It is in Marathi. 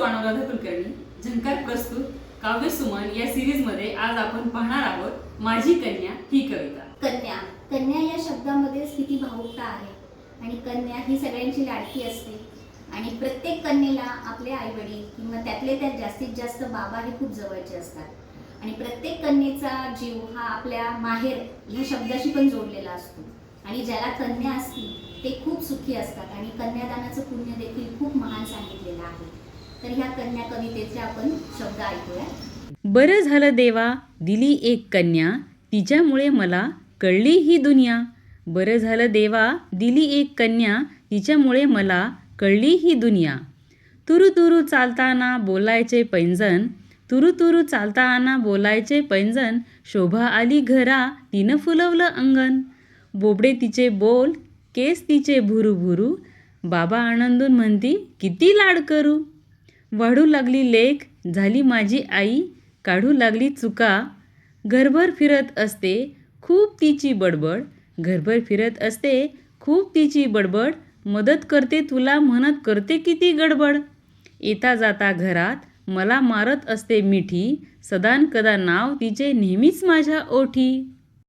अनुराधा कुलकर्णी झंकार प्रस्तुत काव्य सुमन या सिरीजमध्ये आज आपण पाहणार आहोत माझी कन्या ही कविता. कन्या कन्या या शब्दामध्येच किती भावुकता आहे आणि कन्या ही सगळ्यांची लाडकी असते. आणि प्रत्येक कन्येला आपले आई वडील किंवा त्यातले त्यात जास्तीत जास्त बाबा हे खूप जवळचे असतात. आणि प्रत्येक कन्येचा जीव हा आपल्या माहेर ह्या शब्दाशी पण जोडलेला असतो. आणि ज्याला कन्या असती ते खूप सुखी असतात. आणि कन्यादानाचं पुण्य देखील खूप महान सांगितलेलं आहे. तर ह्या कन्या कवितेचे आपण शब्द ऐकूया. बरं झालं देवा दिली एक कन्या तिच्यामुळे मला कळली ही दुनिया. बरं झालं देवा दिली एक कन्या तिच्यामुळे मला कळली ही दुनिया. तुरु तुरु चालताना बोलायचे पैंजण तुरु तुरु चालताना बोलायचे पैंजण शोभा आली घरा तिनं फुलवलं अंगण. बोबडे तिचे बोल केस तिचे भुरू भुरू बाबा आनंदून म्हणती किती लाड करू. वाढू लागली लेक झाली माझी आई काढू लागली चुका. घरभर फिरत असते खूप तिची बडबड. घरभर फिरत असते खूप तिची बडबड. मदत करते तुला म्हणत करते किती गडबड. येता जाता घरात मला मारत असते मिठी. सदान कदा नाव तिचे नेहमीच माझ्या ओठी.